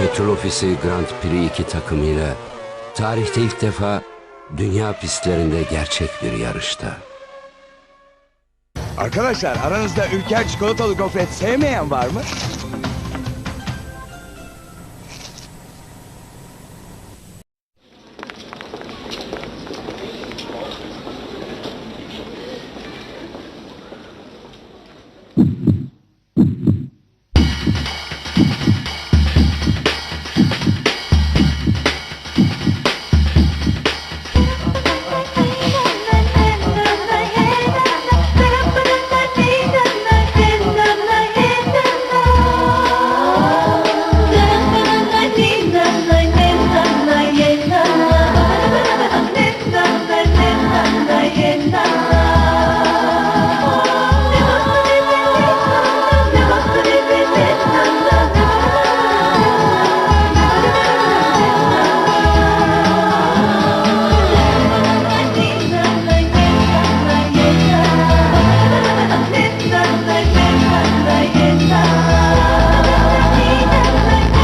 Petrol Ofisi Grand Prix 2 takımıyla tarihte ilk defa dünya pistlerinde gerçek bir yarışta. Arkadaşlar aranızda ülker çikolatalı gofret sevmeyen var mı?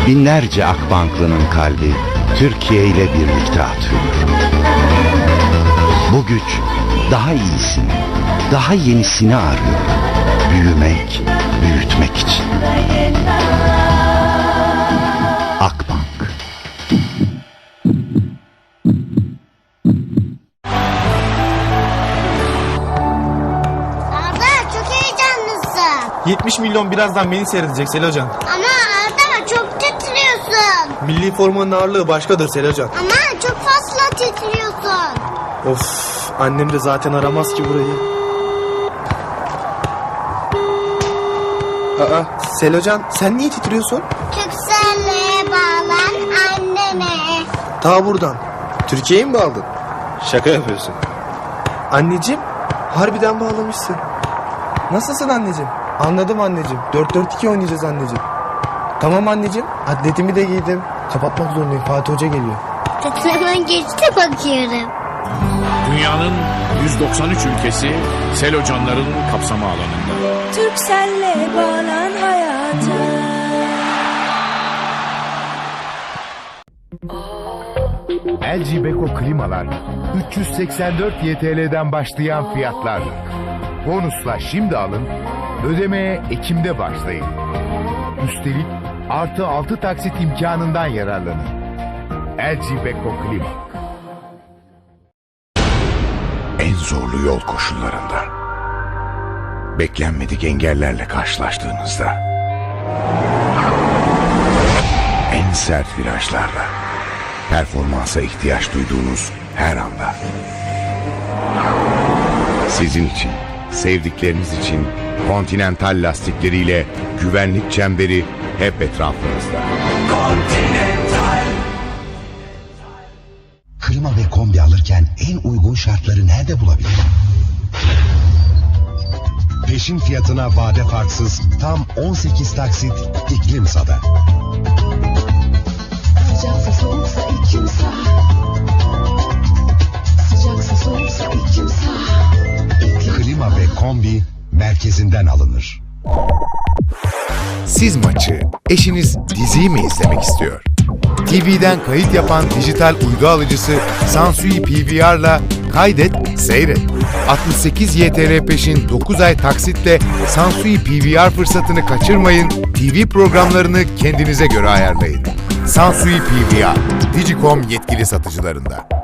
Binlerce Akbanklının kalbi Türkiye ile birlikte atıyor. Bu güç daha iyisini, daha yenisini arıyor. Büyümek, büyütmek için. Akbank. Arda çok heyecanlısın. 70 milyon birazdan beni seyredecek Sel Hocam. Ama Arda çok titriyorsun. Milli formanın ağırlığı başkadır Sel Hocam. Ama çok fazla titriyorsun. Of annem de zaten aramaz ki burayı. Aa Sel Hocam sen niye titriyorsun? Türkcell'e bağlan annene. Ta buradan. Türkiye'yi mi bağladın? Şaka yapıyorsun. Anneciğim harbiden bağlamışsın. Nasılsın anneciğim? Anladım anneciğim. 4-4-2 oynayacağız anneciğim. Tamam anneciğim. Atletimi de giydim. Kapatmak zorundayım. Fatih Hoca geliyor. Hemen geçti bakıyorum. Dünyanın 193 ülkesi sel hocanların kapsama alanında. Türkcell'le bağlan hayata. LG Beko klimalar 384 YTL'den başlayan fiyatlarla. Bonusla şimdi alın, ödemeye Ekim'de başlayın. Üstelik artı 6 taksit imkanından yararlanın. LG Beko Klima. En zorlu yol koşullarında. Beklenmedik engellerle karşılaştığınızda. En sert virajlarda. Performansa ihtiyaç duyduğunuz her anda. Sizin için, sevdikleriniz için Continental lastikleriyle güvenlik çemberi hep etrafınızda. klima ve kombi alırken en uygun şartları nerede bulabilirim? Peşin fiyatına vade farksız tam 18 taksit İklimsa'da. Sıcaksa soğuksa iklim sağ. Sıcaksa soğuksa iklim sağ. Klima ve kombi merkezinden alınır. Siz maçı eşiniz diziyi mi izlemek istiyor? TV'den kayıt yapan dijital uydu alıcısı Sansui PVR'la kaydet, seyret. 68 YTL peşin 9 ay taksitle Sansui PVR fırsatını kaçırmayın. TV programlarını kendinize göre ayarlayın. Sansui PVR, Digicom yetkili satıcılarında.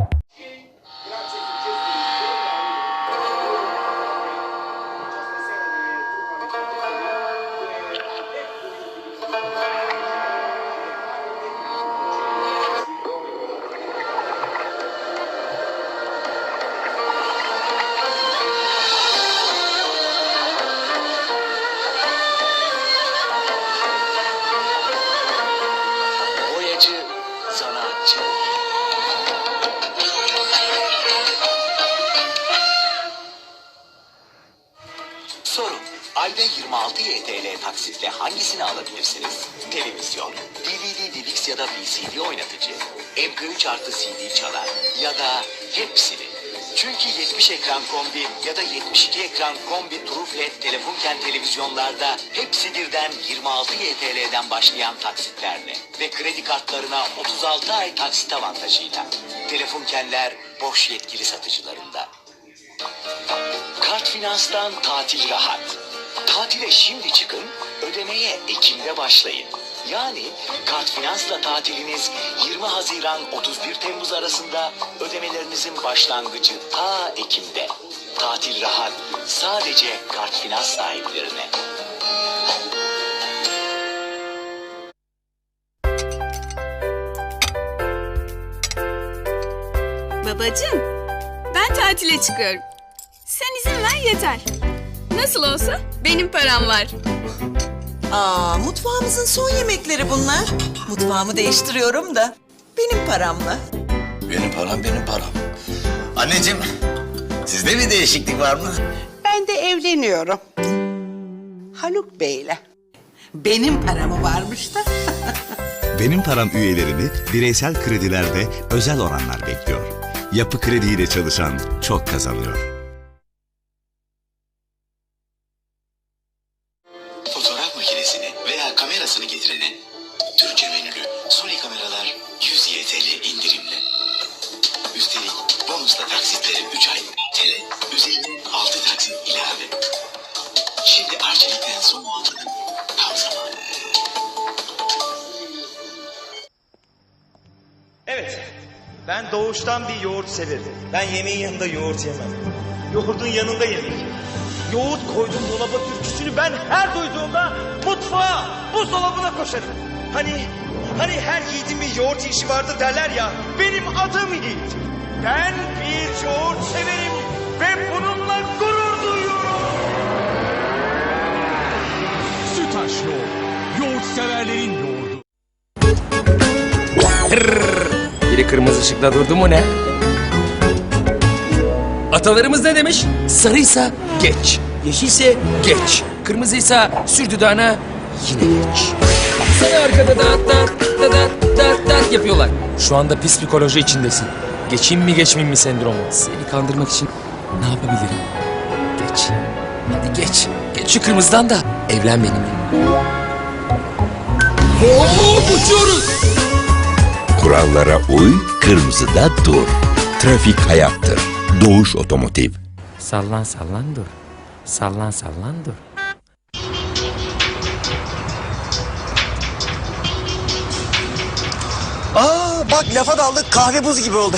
Taksitle hangisini alabilirsiniz? Televizyon, DVD, DVX ya da VCD oynatıcı, MP3 artı CD çalar ya da hepsini. Çünkü 70 ekran kombi ya da 72 ekran kombi True Telefunken televizyonlarda hepsi birden 26 YTL'den başlayan taksitlerle ve kredi kartlarına 36 ay taksit avantajıyla. Telefunkenler boş yetkili satıcılarında. Kart Finans'tan tatil rahat. Tatile şimdi çıkın, ödemeye Ekim'de başlayın. Yani Kart Finans'la tatiliniz 20 Haziran 31 Temmuz arasında ödemelerinizin başlangıcı ta Ekim'de. Tatil rahat sadece Kart Finans sahiplerine. Babacım, ben tatile çıkıyorum. Sen izin ver yeter. Nasıl olsa benim param var. Aa, mutfağımızın son yemekleri bunlar. Mutfağımı değiştiriyorum da benim paramla. Benim param benim param. Anneciğim sizde bir değişiklik var mı? Ben de evleniyorum. Haluk Bey'le. Benim paramı varmış da. Benim param üyelerini bireysel kredilerde özel oranlar bekliyor. Yapı Kredi ile çalışan çok kazanıyor. Doğuştan bir yoğurt severim. Ben yemeğin yanında yoğurt yemem. Yoğurdun yanında yemek. Yoğurt koydum dolaba türküsünü ben her duyduğumda mutfağa, buzdolabına koşarım. Hani, hani her yiğidin bir yoğurt işi vardır derler ya. Benim adım Yiğit. Ben bir yoğurt severim ve bununla gurur duyuyorum. Sütaş yoğurt. Yoğurt severlerin yoğurdu. Biri kırmızı ışıkta durdu mu ne? Atalarımız ne demiş? Sarıysa geç. Yeşilse geç. Kırmızıysa sür dudağına yine geç. Sana arkada dat dat dat dat dat dat yapıyorlar. Şu anda psikoloji içindesin. Geçeyim mi geçmeyeyim mi sendromu. Seni kandırmak için ne yapabilirim? Geç. Hadi geç. Geç şu kırmızıdan da evlen benimle. Hop uçuyoruz. Kurallara uy, kırmızıda dur. Trafik hayattır. Doğuş Otomotiv. Sallan sallan dur. Sallan sallan dur. Aa bak lafa daldık kahve buz gibi oldu.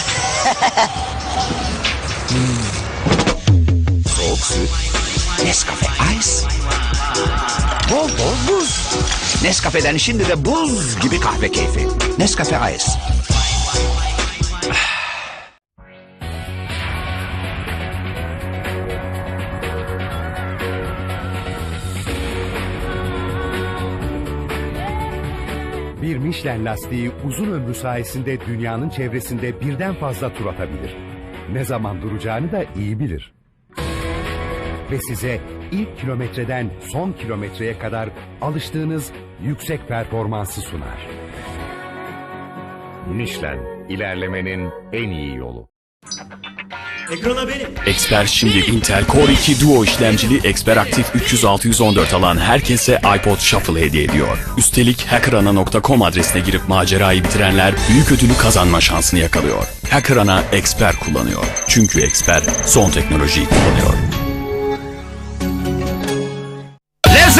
Soğuk süt. Nescafe Ice. Bol bol buz. Nescafe'den şimdi de buz gibi kahve keyfi. Nescafe Ice. Bir Michelin lastiği uzun ömrü sayesinde dünyanın çevresinde birden fazla tur atabilir. Ne zaman duracağını da iyi bilir. Ve size ilk kilometreden son kilometreye kadar alıştığınız yüksek performansı sunar. Michelin, ilerlemenin en iyi yolu. Ekrana benim. Expert şimdi Intel Core 2 Duo işlemcili Expert Active 300-614 alan herkese iPod Shuffle hediye ediyor. Üstelik hackerana.com adresine girip macerayı bitirenler büyük ödülü kazanma şansını yakalıyor. Hackerana Expert kullanıyor. Çünkü Expert son teknolojiyi kullanıyor.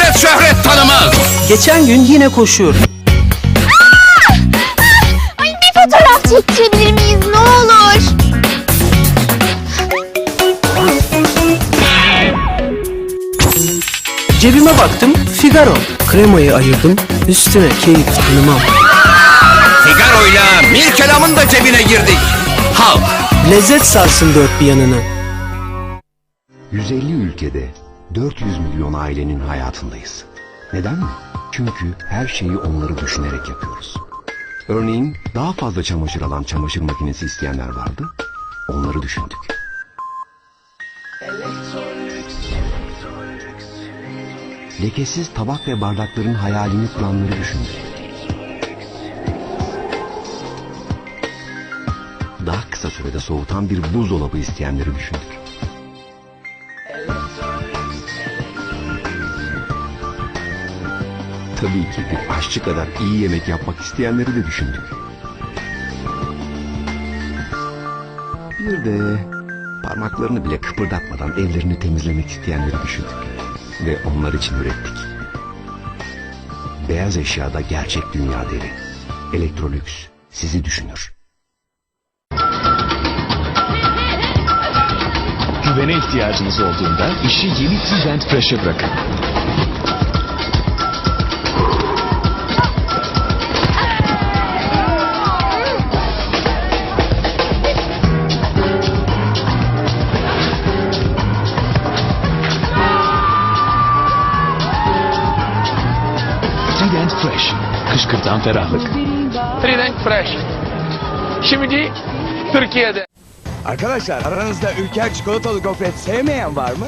Lezzet şöhret tanımaz. Geçen gün yine koşuyorum. Ay bir fotoğraf çektirebilir miyiz ne olur? Cebime baktım Figaro. Kremayı ayırdım üstüne keyif tanımam. Figaro'yla Mirkelam'ın da cebine girdik. Halk. Lezzet sarsın dört bir yanını. 150 ülkede 400 milyon ailenin hayatındayız. Neden mi? Çünkü her şeyi onları düşünerek yapıyoruz. Örneğin daha fazla çamaşır alan çamaşır makinesi isteyenler vardı. Onları düşündük. Lekesiz tabak ve bardakların hayalini kuranları düşündük. Daha kısa sürede soğutan bir buzdolabı isteyenleri düşündük. Tabii ki bir aşçı kadar iyi yemek yapmak isteyenleri de düşündük. Bir de parmaklarını bile kıpırdatmadan evlerini temizlemek isteyenleri düşündük. Ve onlar için ürettik. Beyaz eşyada gerçek dünya devi. Electrolux sizi düşünür. Güvene ihtiyacınız olduğunda işi yeni Trend Fresh'e bırakın. Kışkırtan ferahlık. Trident Fresh. Şimdi Türkiye'de. Arkadaşlar aranızda ülker çikolatalı gofret sevmeyen var mı?